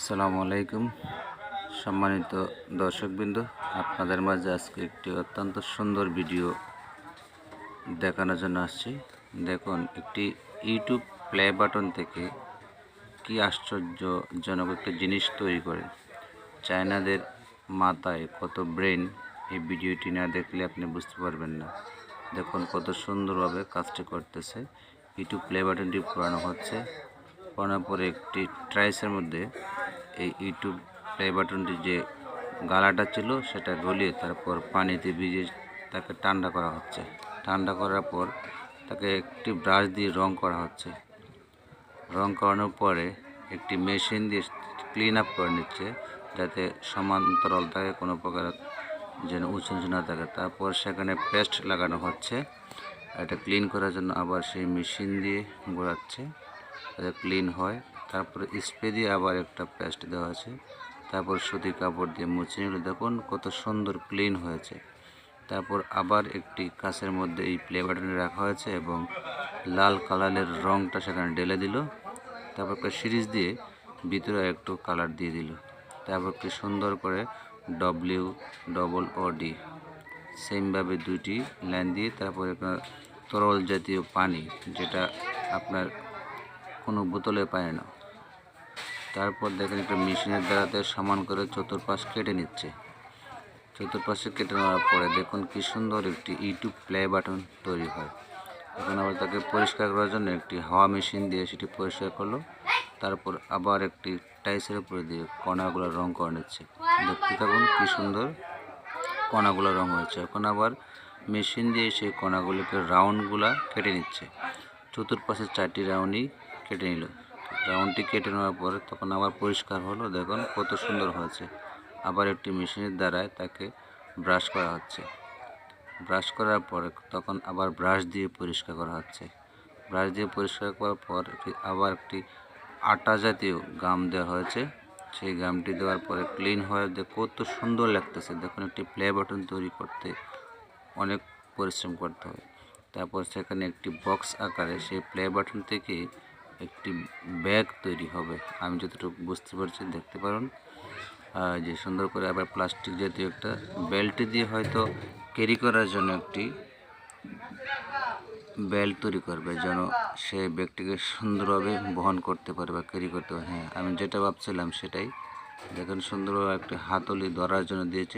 আসসালামু আলাইকুম। সম্মানিত দর্শকবৃন্দ, আপনাদের মাঝে আজকে একটি অত্যন্ত সুন্দর ভিডিও দেখানোর জন্য আসছি। দেখুন, একটি ইউটিউব প্লে বাটন থেকে কি আশ্চর্যজনক একটা জিনিস তৈরি করে। চায়নাদের মাথায় কত ব্রেন এই ভিডিওটি না দেখলে আপনি বুঝতে পারবেন না। দেখুন, কত সুন্দরভাবে কাজটি করতেছে। ইউটিউব প্লে বাটনটি পুরানো হচ্ছে। পড়ানোর পরে একটি ট্রাইসের মধ্যে এই ইউটিউব প্লে বাটনটি যে গালাটা ছিল সেটা গলিয়ে তারপর পানিতে ভিজে তাকে ঠান্ডা করা হচ্ছে। ঠান্ডা করার পর তাকে একটি ব্রাশ দিয়ে রং করা হচ্ছে। রং করানোর পরে একটি মেশিন দিয়ে ক্লিন আপ করে নিচ্ছে যাতে সমান্তরাল থাকে কোনো প্রকার যেন উঁচু নিচু না থাকে। তারপর সেখানে পেস্ট লাগানো হচ্ছে। এটা ক্লিন করার জন্য আবার সেই মেশিন দিয়ে ঘোরাচ্ছে। যাতে ক্লিন হয়। তারপরে স্প্রে দিয়ে আবার একটা পেস্ট দেওয়া আছে। তারপর সুতি কাপড় দিয়ে মুছে নিলে দেখুন কত সুন্দর ক্লিন হয়েছে। তারপর আবার একটি কাছের মধ্যে এই প্লে বাটনে রাখা হয়েছে এবং লাল কালারের রংটা সেখানে ঢেলে দিল। তারপর একটা সিরিজ দিয়ে ভিতরে একটু কালার দিয়ে দিল। তারপর কি সুন্দর করে ডব্লিউ ডবল ও ডি সেমভাবে দুইটি লাইন দিয়ে তারপর একটা তরল জাতীয় পানি যেটা আপনার কোনো বোতলে পায় না। তারপর দেখেন একটা মেশিনের দ্বারাতে সমান করে চতুর্পাশ কেটে নিচ্ছে। চতুর্পাশে কেটে নেওয়ার পরে দেখুন কি সুন্দর একটি ইউটিউব প্লে বাটন তৈরি হয়। এখন আবার তাকে পরিষ্কার করার জন্য একটি হাওয়া মেশিন দিয়ে সেটি পরিষ্কার করল। তারপর আবার একটি টাইসের উপরে দিয়ে কণাগুলো রং করে নিচ্ছে। দেখতে থাকুন কি সুন্দর কণাগুলো রং হয়েছে। এখন আবার মেশিন দিয়ে সেই কণাগুলোকে রাউন্ডগুলা কেটে নিচ্ছে। চতুর্পাশে চারটি রাউন্ডই কেটে নিল। রাউন্ডটি কেটে নেওয়ার পরে তখন আবার পরিষ্কার হলো। দেখুন কত সুন্দর হয়েছে। আবার একটি মেশিনের দ্বারায় তাকে ব্রাশ করা হচ্ছে। ব্রাশ করার পরে তখন আবার ব্রাশ দিয়ে পরিষ্কার করা হচ্ছে। ব্রাশ দিয়ে পরিষ্কার করার পর আবার একটি আটা জাতীয় গাম দেওয়া হয়েছে। সেই গামটি দেওয়ার পরে ক্লিন হয়ে কত সুন্দর লাগতেছে। দেখুন একটি প্লে বাটন তৈরি করতে অনেক পরিশ্রম করতে হয়। তারপর সেখানে একটি বক্স আকারে সেই প্লে বাটন থেকে একটি ব্যাগ তৈরি হবে। আমি যতটুকু বুঝতে পারছি, দেখতে পারেন। যে সুন্দর করে আবার প্লাস্টিক জাতীয় একটা বেল্ট দিয়ে হয়তো ক্যারি করার জন্য একটি বেল্ট তৈরি করবে, যেন সে ব্যক্তিকে সুন্দরভাবে বহন করতে পারে বা ক্যারি করতে পারে। হ্যাঁ আমি যেটা ভাবছিলাম সেটাই। দেখেন, সুন্দরভাবে একটা হাতলি ধরার জন্য দিয়েছে।